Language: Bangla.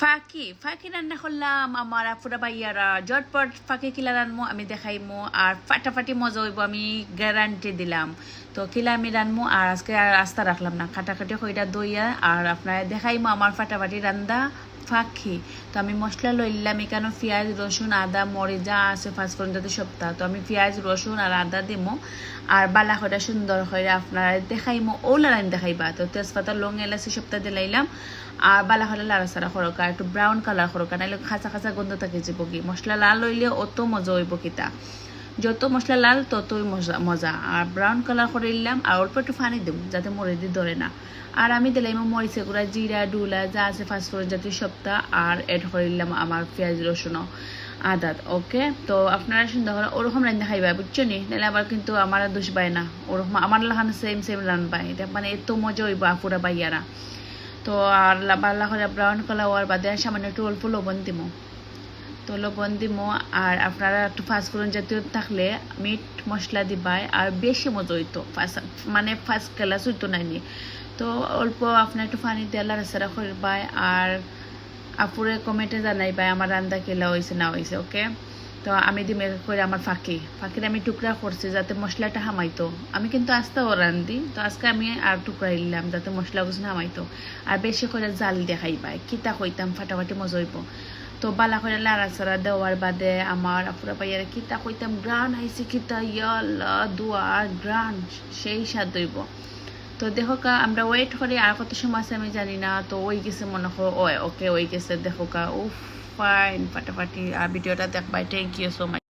ফাঁকি ফাঁকি রান্না করলাম আমার আপুরা ভাইয়ারা। জটপট ফাঁকি কিলা রানমো, আমি দেখাইমো, আর ফাটাফাটি মজা হইব, আমি গ্যারান্টি দিলাম। তো কিলা আমি রানমো, আর আজকে আর আস্থা রাখলাম না। খাটাখাটি হইটা দইয়া, আর আপনার দেখাইমো আমার ফাটাফাটি রান্দা। ফাঁকি। তো আমি মশলা লইলাম এখানে পেঁয়াজ, রসুন, আদা, মরিচ যা আছে, পাঁচফোড়ন যাতে সপ্তাহ তো। আমি পেঁয়াজ, রসুন আর আদা দিমো। আর বালা করে সুন্দর করে আপনার দেখাইমো ওলা রান দেখাইবা। তো তেজপাতা, লং, এলাচি সপ্তাহ দিলাইলাম আর বালা হলে লাড়াচাড়া করকা একটু ব্রাউন কালার করকা নাহলে খাঁচা খাঁচা গন্ধ থাকে যাব কি মশলা লাল হইলে অত মজা হইব কিতা। যত মশলা লাল, ততই মজা আর ব্রাউন কালার করে দিলাম আর অল্প একটু পানি দেব, যাতে মরে দিয়ে ধরে না। আর আমি দিলাম মরিচে গুঁড়া, জিরা, ডুলা, যা আছে ফাস্টফুড জাতীয় সপ্তাহ আর এড করে দিলাম আমার পেঁয়াজ রসুনও আদাত ওকে তো আপনারা সুন্দর করে ওরকম রান্না খাইবা, বুঝছ নি? নাহলে আবার কিন্তু আমার দোষ পায় না। ওরকম আমার লাগানো সেম সেম রান পাই মানে এত মজা হইব আপুরা বাইয়ারা তো আর বাল্লা করে ব্রাউন কালার বাদে সামান্য একটু অল্প লবণ দিমো। তো লবণ দিমো, আর আপনারা একটু ফাস্টফুডন জাতীয় থাকলে মিট মশলা দিবাই, আর বেশি মজা হইতো। মানে ফার্স্ট ক্লাস হইতো নাইনি তো অল্প আপনার একটু পানি দিয়ে লাড়াচাড়া করবাই, আর আপুরে কমেন্টে জানাইবাই আমার রান্দা কেলা হয়েছে না হয়েছে ওকে তো আমি দিমে করে আমার ফাঁকি। ফাঁকির আমি টুকরা করছি যাতে মশলাটা হামাইতো। আমি কিন্তু আস্তেও রান্ধি তো আজকে আমি আর টুকরা দিলাম যাতে মশলা গুছ হামাইতো। আর বেশি করে জাল দিয়ে খাইবাই কিতা কইতাম, ফাটাফাটি মজা হইব। তো বালা করে লাড়াচাড়া দেওয়ার বাদে আমার আপুরা পাইয়ার, কিতা কইতাম, গ্রান আইসি কিতা? ইয়াল্লা দুয়ার গ্রান, সেই স্বাদ দইব তো দেখো কা, আমরা ওয়েট করি, আর কত সময় আছে আমি জানি না, তো ওই গেছে মনে হয় ওকে, ওই গেছে। দেখো কা, উফ ফাইন ফাটাফাটি, আর ভিডিওটা দেখবাই। Thank you so much